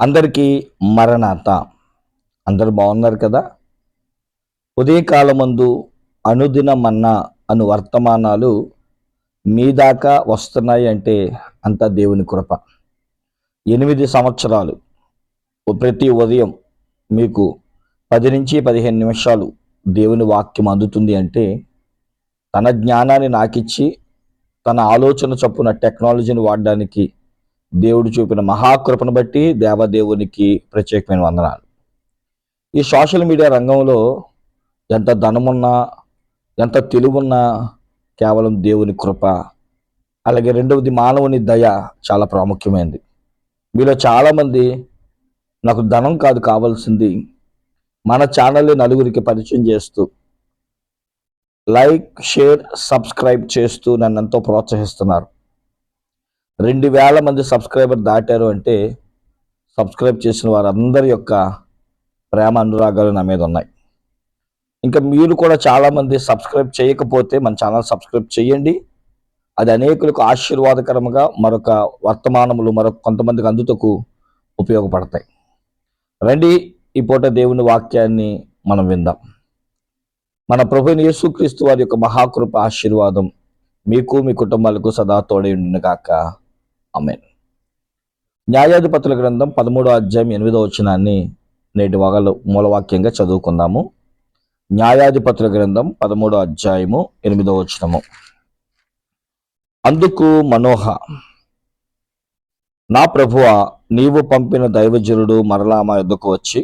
అందరికీ మరణాత. అందరు బాగున్నారు కదా? ఉదయకాలమందు అనుదిన మన్నా అను వర్తమానాలు మీ దాకా వస్తున్నాయి అంటే అంతా దేవుని కృప. ఎనిమిది సంవత్సరాలు. ప్రతి ఉదయం మీకు పది నుంచి పదిహేను నిమిషాలు దేవుని వాక్యం అందుతుంది అంటే తన జ్ఞానాన్ని నాకిచ్చి తన ఆలోచన చొప్పున టెక్నాలజీని వాడడానికి దేవుడు చూపిన మహాకృపను బట్టి దేవదేవునికి ప్రత్యేకమైన వందనాలు. ఈ సోషల్ మీడియా రంగంలో ఎంత ధనమున్నా ఎంత తెలివున్నా కేవలం దేవుని కృప అలాగే రెండవది మానవుని దయ చాలా ప్రాముఖ్యమైనది. మీలో చాలామంది నాకు ధనం కాదు కావాల్సింది మన ఛానల్ని నలుగురికి పరిచయం చేస్తూ లైక్ షేర్ సబ్స్క్రైబ్ చేస్తూ నన్ను ఎంతో ప్రోత్సహిస్తున్నారు. రెండు వేల మంది సబ్స్క్రైబర్ దాటారు అంటే సబ్స్క్రైబ్ చేసిన వారందరి యొక్క ప్రేమ అనురాగాలు నా మీద ఉన్నాయి. ఇంకా మీరు కూడా చాలామంది సబ్స్క్రైబ్ చేయకపోతే మన ఛానల్ సబ్స్క్రైబ్ చేయండి. అది అనేకులకు ఆశీర్వాదకరంగా మరొక వర్తమానములు మరొక కొంతమందికి అందుతకు ఉపయోగపడతాయి. రండి ఈ పూట దేవుని వాక్యాన్ని మనం విందాం. మన ప్రభుని యేసుక్రీస్తు వారి యొక్క మహాకృప ఆశీర్వాదం మీకు మీ కుటుంబాలకు సదా తోడై ఉండుగాక అమెన్ న్యాయాధిపతుల గ్రంథం పదమూడో అధ్యాయం ఎనిమిదో వచనాన్ని నేటి వగలు మూలవాక్యంగా చదువుకుందాము. న్యాయాధిపతుల గ్రంథం పదమూడో అధ్యాయము ఎనిమిదో వచనము. అందుకు మనోహ నా ప్రభువ నీవు పంపిన దైవజనుడు మరలా మా యుద్ధకు వచ్చి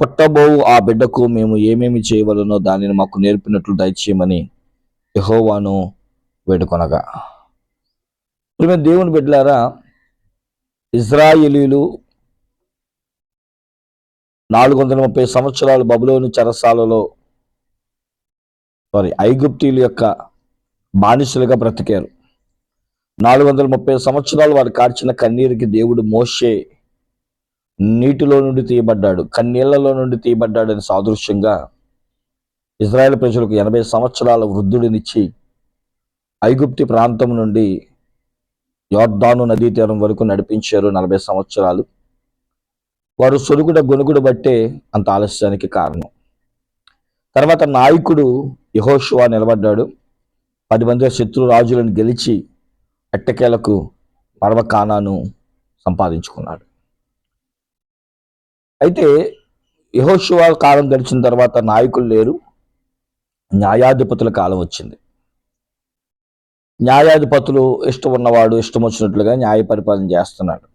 పుట్టబోవు ఆ బిడ్డకు మేము ఏమేమి చేయవలనో దానిని మాకు నేర్పినట్లు దయచేయమని యహోవాను వేడుకొనగా. ప్రియమైన దేవుని బిడ్డలారా ఇజ్రాయేలీలు నాలుగు వందల ముప్పై సంవత్సరాలు బబులోని చెరసాలలో సారీ ఐగుప్తీల యొక్క బానిసలుగా బ్రతికారు. నాలుగు వందల ముప్పై సంవత్సరాలు వారు కార్చిన కన్నీరుకి దేవుడు మోషే నీటిలో నుండి తీయబడ్డాడు కన్నీళ్ళలో నుండి తీయబడ్డాడు అని సాదృశ్యంగా ఇజ్రాయెల్ ప్రజలకు ఎనభై సంవత్సరాల వృద్ధుడినిచ్చి ఐగుప్తి ప్రాంతం నుండి యోర్ధాను నదీ తీరం వరకు నడిపించారు నలభై సంవత్సరాలు. వారు సొరుగుడ గొనుగుడు బట్టే అంత ఆలస్యానికి కారణం. తర్వాత నాయకుడు యహోషువా నిలబడ్డాడు. పది మంది శత్రు రాజులను గెలిచి ఎట్టకేలకు పర్వకానాను సంపాదించుకున్నాడు. అయితే యహోషువా కాలం గడిచిన తర్వాత నాయకులు లేరు. న్యాయాధిపతుల కాలం వచ్చింది. న్యాయాధిపతులు ఇష్టం ఉన్నవాడు ఇష్టం వచ్చినట్లుగా న్యాయ పరిపాలన చేస్తున్నాడు.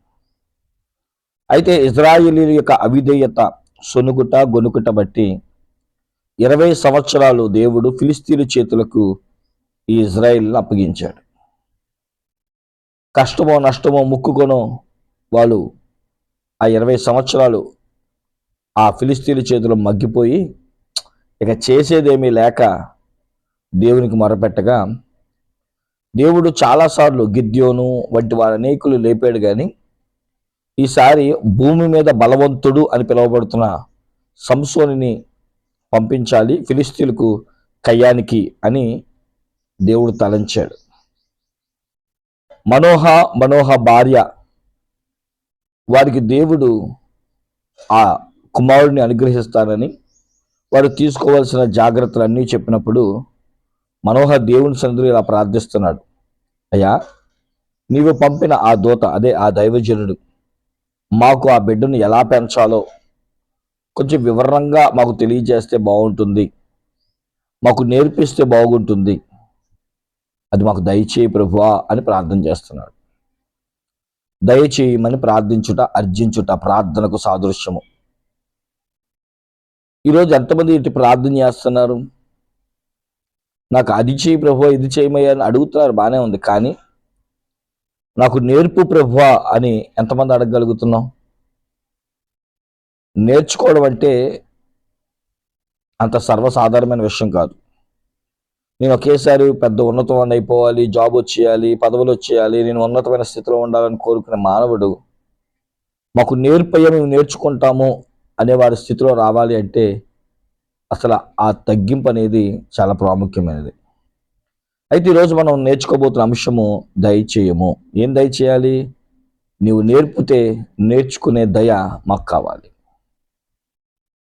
అయితే ఇజ్రాయిలీల యొక్క అవిధేయత సొనుగుట గొనుకుట బట్టి ఇరవై సంవత్సరాలు దేవుడు ఫిలిస్తీన్ చేతులకు ఈ ఇజ్రాయిల్ని అప్పగించాడు. కష్టమో నష్టమో ముక్కుకొనో వాళ్ళు ఆ ఇరవై సంవత్సరాలు ఆ ఫిలిస్తీన్ చేతిలో మగ్గిపోయి ఇక చేసేదేమీ లేక దేవునికి మొరపెట్టగా దేవుడు చాలాసార్లు గిద్యోను వంటి వారి అనేకులు లేపాడు కానీ ఈసారి భూమి మీద బలవంతుడు అని పిలువబడుతున్న సంసోనిని పంపించాలి ఫిలిస్తీన్లకు కయ్యానికి అని దేవుడు తలంచాడు. మనోహ మనోహ భార్య వారికి దేవుడు ఆ కుమారుడిని అనుగ్రహిస్తానని వారు తీసుకోవాల్సిన జాగ్రత్తలన్నీ చెప్పినప్పుడు మనోహర్ దేవుని సన్నిధిలో ఇలా ప్రార్థిస్తున్నాడు. అయ్యా నీవు పంపిన ఆ దూత అదే ఆ దైవజనుడు. మాకు ఆ బిడ్డను ఎలా పెంచాలో కొంచెం వివరంగా మాకు తెలియజేస్తే బాగుంటుంది. మాకు నేర్పిస్తే బాగుంటుంది. అది మాకు దయచేయి ప్రభువా అని ప్రార్థన చేస్తున్నాడు. దయచేయమని ప్రార్థించుట అర్జించుట ప్రార్థనకు సాదృశ్యము. ఈరోజు ఎంతమంది ఇటు ప్రార్థన చేస్తున్నారు? నాకు అది చేయి ప్రభు ఇది చేయమయ్యా అని అడుగుతున్నారు బాగానే ఉంది. కానీ నాకు నేర్పు ప్రభు అని ఎంతమంది అడగగలుగుతున్నాం? నేర్చుకోవడం అంటే అంత సర్వసాధారణమైన విషయం కాదు. నేను ఒకేసారి పెద్ద ఉన్నతమైన అయిపోవాలి జాబ్ వచ్చేయాలి పదవులు వచ్చేయాలి నేను ఉన్నతమైన స్థితిలో ఉండాలని కోరుకునే మానవుడు మాకు నేర్పయ్య మేము నేర్చుకుంటాము అనే వారి స్థితిలో రావాలి అంటే అసలు ఆ తగ్గింపు అనేది చాలా ప్రాముఖ్యమైనది. అయితే ఈరోజు మనం నేర్చుకోబోతున్న అంశము దయచేయము. ఏం దయచేయాలి? నీవు నేర్పితే నేర్చుకునే దయ మాకు కావాలి.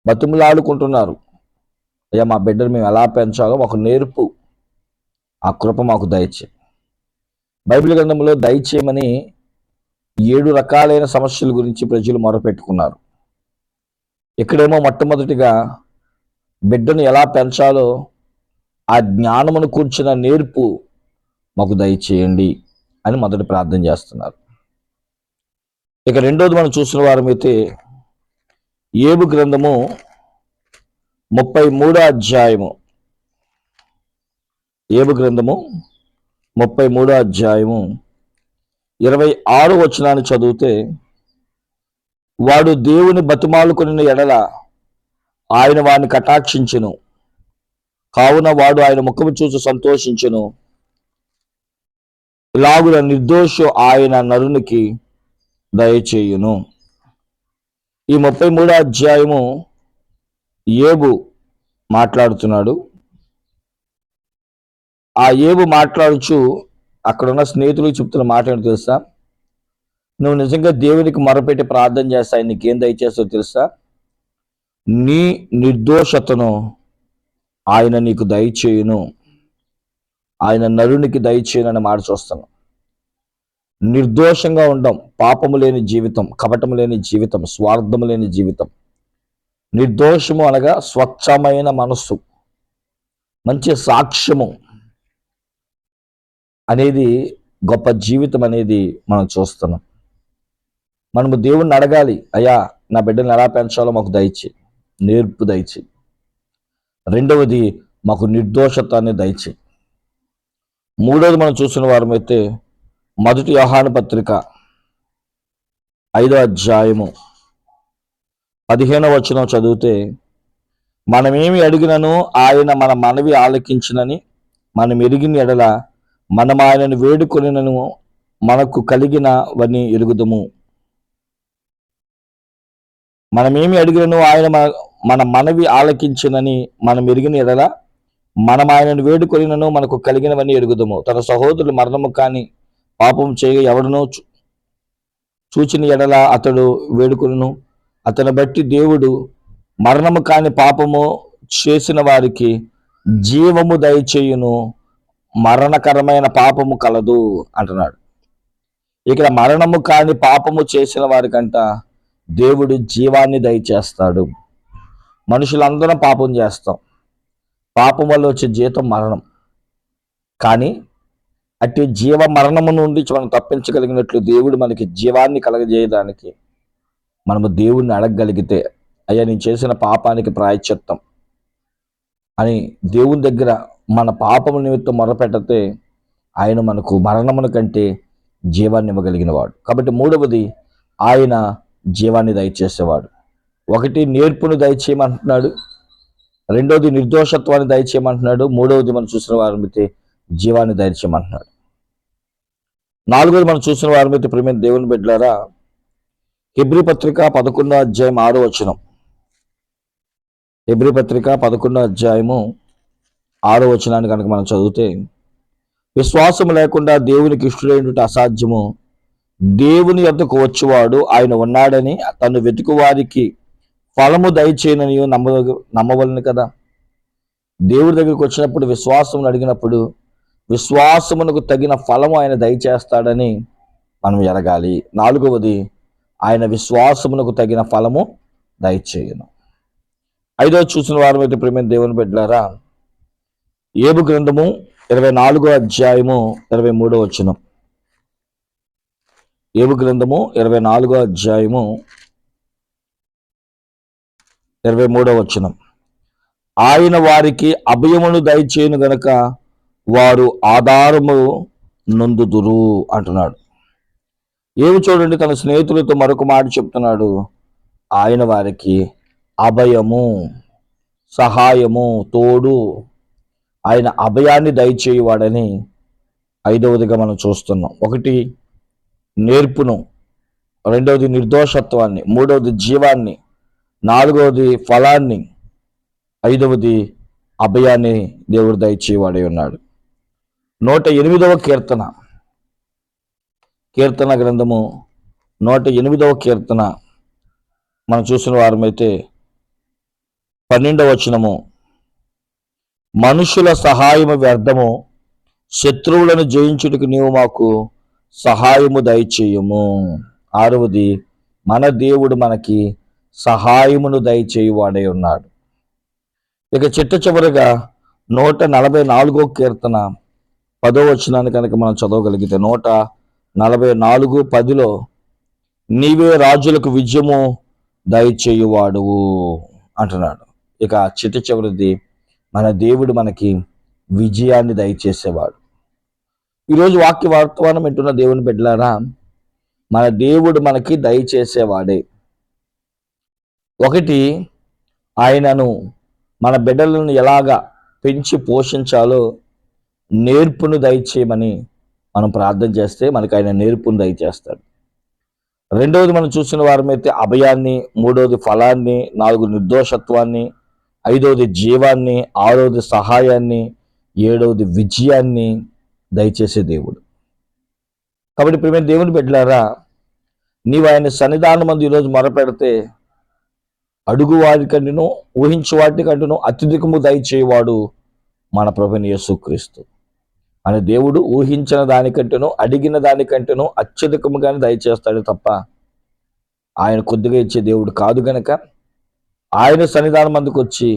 బతుములాడుకుంటున్నారు. అయ్యా మా బిడ్డను మేము ఎలా పెంచాలో మాకు నేర్పు. ఆ కృప మాకు దయచే. బైబిల్ గ్రంథంలో దయచేయమని ఏడు రకాలైన సమస్యల గురించి ప్రజలు మొరపెట్టుకున్నారు. ఇక్కడేమో మొట్టమొదటిగా బిడ్డను ఎలా పెంచాలో ఆ జ్ఞానమును కూర్చిన నేర్పు మాకు దయచేయండి అని మొదటి ప్రార్థన చేస్తున్నారు. ఇక రెండోది మనం చూసిన వారమైతే ఏబు గ్రంథము ముప్పై మూడో అధ్యాయము. ఏబు గ్రంథము ముప్పై మూడో అధ్యాయము ఇరవై ఆరు వచనాన్ని చదివితే వాడు దేవుని బతిమాలుకొని ఎడల ఆయన వాడిని కటాక్షించును. కావున వాడు ఆయన ముఖము చూసి సంతోషించును. ఇలాగున నిర్దోషు ఆయన నరునికి దయచేయును. ఈ ముప్పై మూడో అధ్యాయము ఏబు మాట్లాడుతున్నాడు. ఆ ఏబు మాట్లాడుచు అక్కడున్న స్నేహితులకు చెప్తున్న మాట ఏంటో తెలుసా? నువ్వు నిజంగా దేవునికి మొరపెట్టి ప్రార్థన చేస్తా ఆయన నీకేం దయచేస్తో తెలుసా? నీ నిర్దోషతను ఆయన నీకు దయచేయును. ఆయన నరునికి దయచేయనని మాట చూస్తాను నిర్దోషంగా ఉండం పాపము లేని జీవితం కపటము లేని జీవితం స్వార్థము లేని జీవితం. నిర్దోషము అనగా స్వచ్ఛమైన మనస్సు మంచి సాక్ష్యము అనేది గొప్ప జీవితం అనేది మనం చూస్తున్నాం. మనము దేవుణ్ణి అడగాలి అయ్యా నా బిడ్డను ఎలా పెంచాలో మాకు దయచేయి. నేర్పు దయచేయి. రెండవది మాకు నిర్దోషతాన్ని దయచేయి. మూడవది మనం చూసిన వారమైతే మొదటి ఆహ్వాన పత్రిక ఐదో అధ్యాయము పదిహేనవ వచనం చదివితే మనమేమి అడిగినను ఆయన మన మనవి ఆలకించినని మనం ఎరిగిన ఎడల మనం ఆయనను వేడుకొనినను మనకు కలిగినవని ఎరుగుదము. మనమేమి అడిగినను ఆయన మన- మన మనవి ఆలకించినని మనం ఎరిగిన ఎడల మనం ఆయనను వేడుకొనినను మనకు కలిగినవని ఎరుగుదము. తన సహోదరులు మరణము కాని పాపం చేయ ఎవడనో చూ- చూచిన ఎడల అతడు వేడుకును అతను బట్టి దేవుడు మరణము కాని పాపము చేసిన వారికి జీవము దయచేయును. మరణకరమైన పాపము కలదు అంటున్నాడు. ఇక్కడ మరణము కాని పాపము చేసిన వారికంట దేవుడు జీవాన్ని దయచేస్తాడు. మనుషులందరం పాపం చేస్తాం. పాపం వల్ల వచ్చే జీతం మరణం. కానీ అట్టి జీవ మరణము నుండి మనం తప్పించగలిగినట్లు దేవుడు మనకి జీవాన్ని కలగజేయడానికి మనము దేవుణ్ణి అడగగలిగితే అయ్యా నేను చేసిన పాపానికి ప్రాయశ్చిత్తం అని దేవుని దగ్గర మన పాపము నిమిత్తం మొరపెడితే ఆయన మనకు మరణమును కంటే జీవాన్ని ఇవ్వగలిగిన వాడు కాబట్టి మూడవది ఆయన జీవాన్ని దయచేసేవాడు. ఒకటి నేర్పును దయచేయమంటున్నాడు. రెండవది నిర్దోషత్వాన్ని దయచేయమంటున్నాడు. మూడవది మనం చూసిన వారిమైతే జీవాన్ని దయచేయమంటున్నాడు. నాలుగోది మనం చూసిన వారిమైతే ప్రేమ దేవుని బిడ్డలారా హెబ్రి పత్రిక పదకొండో అధ్యాయం ఆరో వచనం. హెబ్రి పత్రిక పదకొండో అధ్యాయము ఆరో వచనాన్ని కనుక మనం చదివితే విశ్వాసం లేకుండా దేవునికి ఇష్టడైనటువంటి అసాధ్యము దేవుని యొద్దకు వచ్చేవాడు ఆయన ఉన్నాడని తను వెతుకు వారికి ఫలము దయచేయనని నమ్మ నమ్మవలను కదా? దేవుడి దగ్గరికి వచ్చినప్పుడు విశ్వాసమును అడిగినప్పుడు విశ్వాసమునకు తగిన ఫలము ఆయన దయచేస్తాడని మనం ఎరగాలి. నాలుగవది ఆయన విశ్వాసమునకు తగిన ఫలము దయచేయను. ఐదో చూసిన వారం అయితే ప్రేమ దేవుని బిడ్డలారా ఏబు గ్రంథము ఇరవై నాలుగో అధ్యాయము ఇరవై మూడో వచనం. ఏబు గ్రంథము ఇరవై నాలుగో అధ్యాయము ఇరవై మూడో వచనం. ఆయన వారికి అభయమును దయచేయను గనక వారు ఆధారము నొందుదురు అంటున్నాడు. ఏమి చూడండి తన స్నేహితులతో మరొక మాట చెప్తున్నాడు. ఆయన వారికి అభయము సహాయము తోడు ఆయన అభయాన్ని దయచేయవాడని ఐదవదిగా మనం చూస్తున్నాం. ఒకటి నేర్పును. రెండవది నిర్దోషత్వాన్ని మూడవది జీవాన్ని నాలుగవది ఫలాన్ని ఐదవది అభయాన్ని దేవుడు దయచేవాడై ఉన్నాడు. నూట ఎనిమిదవ కీర్తన. కీర్తన గ్రంథము నూట ఎనిమిదవ కీర్తన. మనం చూసిన వారమైతే పన్నెండవ వచనము. మనుషుల సహాయము వ్యర్థము శత్రువులను జయించుటకు నీవు మాకు సహాయము దయచేయము. ఆరవది మన దేవుడు మనకి సహాయమును దయచేయువాడై ఉన్నాడు. ఇక చిట్ట చివరిగా నూట నలభై నాలుగో కీర్తన పదో వచనాన్ని కనుక మనం చదవగలిగితే నూట నలభై నాలుగు పదిలో నీవే రాజులకు విజయము దయచేయువాడువు అంటున్నాడు. ఇక చిట్ట చివరిది మన దేవుడు మనకి విజయాన్ని దయచేసేవాడు. ఈరోజు వాక్య వర్తమానం వింటున్న దేవుని బిడ్డలారా మన దేవుడు మనకి దయచేసేవాడే ఒకటి ఆయనను మన బిడ్డలను ఎలాగా పెంచి పోషించాలో నేర్పును దయచేయమని మనం ప్రార్థన చేస్తే మనకు ఆయన నేర్పును దయచేస్తాడు. రెండవది మనం చూసిన వారమైతే అభయాన్ని మూడవది ఫలాన్ని నాలుగు నిర్దోషత్వాన్ని ఐదవది జీవాన్ని ఆరవది సహాయాన్ని ఏడవది విజయాన్ని దయచేసే దేవుడు. కాబట్టి ప్రేమ దేవుని బిడ్డలారా నీవు ఆయన సన్నిధానం మంది ఈరోజు మొరపెడితే అడుగు వారి ఊహించు వాటి కంటేను అత్యధికము దయచేయవాడు మన ప్రభుని యేసుక్రీస్తు. మన దేవుడు ఊహించిన దానికంటేనో అడిగిన దానికంటేనో అత్యధికముగానే దయచేస్తాడు తప్ప ఆయన కొద్దిగా ఇచ్చే దేవుడు కాదు గనక ఆయన సన్నిధానం మందుకు వచ్చి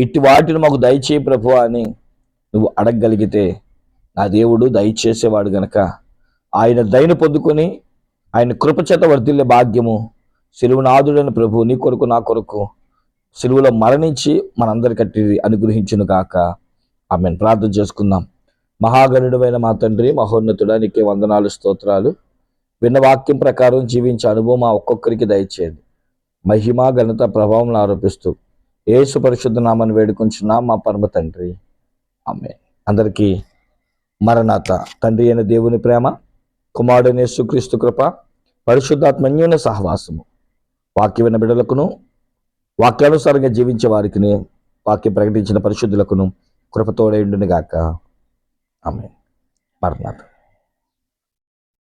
ఇట్టి వాటిని మాకు దయచేయి ప్రభు అని నువ్వు అడగగలిగితే నా దేవుడు దయచేసేవాడు గనక. ఆయన దయను పొందుకొని ఆయన కృపచేత వర్ధిల్లే భాగ్యము సిలువనాథుడైన ప్రభు నీ కొరకు నా కొరకు సిలువలో మరణించి మనందరికట్టి అనుగ్రహించును కాక ఆమెను. ప్రార్థన చేసుకుందాం. మహాగణుడమైన మా తండ్రి మహోన్నతుడా నీకే వందనాలు స్తోత్రాలు. విన్న వాక్యం ప్రకారం జీవించే అనుభవం మా ఒక్కొక్కరికి దయచేయండి. మహిమ ఘనత ప్రభావం ఆరోపిస్తూ ఏసు పరిశుద్ధ నామని వేడుకుంటున్నా మా పరమ తండ్రి. ఆమె అందరికీ మరణాత తండ్రి అయిన దేవుని ప్రేమ కుమారుడైన యేసుక్రీస్తు కృప పరిశుద్ధాత్మన్యున సహవాసము. వాక్య బిడలకును బిడ్డలకును వాక్యానుసారంగా జీవించే వారికి వాక్యం ప్రకటించిన పరిశుద్ధులకును కృపతోడేండును గాక ఆమె మరణాథ